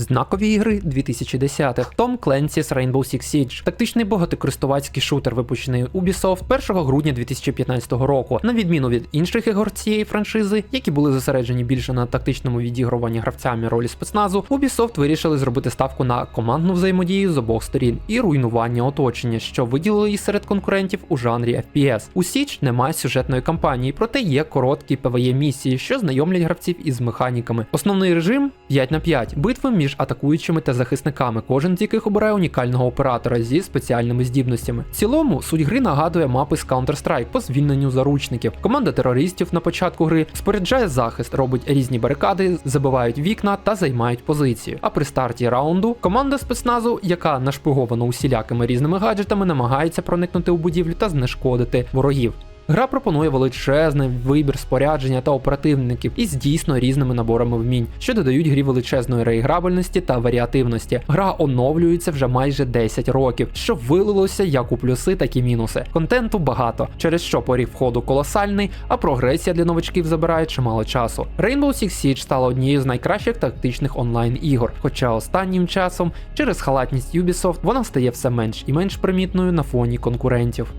Знакові ігри 2010-х. Tom Clancy's Rainbow Six Siege. Тактичний багатокористувацький шутер, випущений Ubisoft 1 грудня 2015 року. На відміну від інших ігор цієї франшизи, які були зосереджені більше на тактичному відігруванні гравцями ролі спецназу, Ubisoft вирішили зробити ставку на командну взаємодію з обох сторін і руйнування оточення, що виділило її серед конкурентів у жанрі FPS. У Siege немає сюжетної кампанії, проте є короткі PvE місії, що знайомлять гравців із механіками. Основний режим 5 на 5 битви між атакуючими та захисниками, кожен з яких обирає унікального оператора зі спеціальними здібностями. В цілому суть гри нагадує мапи з Counter-Strike по звільненню заручників. Команда терористів на початку гри споряджає захист, робить різні барикади, забивають вікна та займають позиції. А при старті раунду команда спецназу, яка нашпигована усілякими різними гаджетами, намагається проникнути у будівлю та знешкодити ворогів. Гра пропонує величезний вибір спорядження та оперативників із дійсно різними наборами вмінь, що додають грі величезної реіграбельності та варіативності. Гра оновлюється вже майже 10 років, що вилилося як у плюси, так і мінуси. Контенту багато, через що поріг входу колосальний, а прогресія для новачків забирає чимало часу. Rainbow Six Siege стала однією з найкращих тактичних онлайн ігор, хоча останнім часом через халатність Ubisoft вона стає все менш і менш примітною на фоні конкурентів.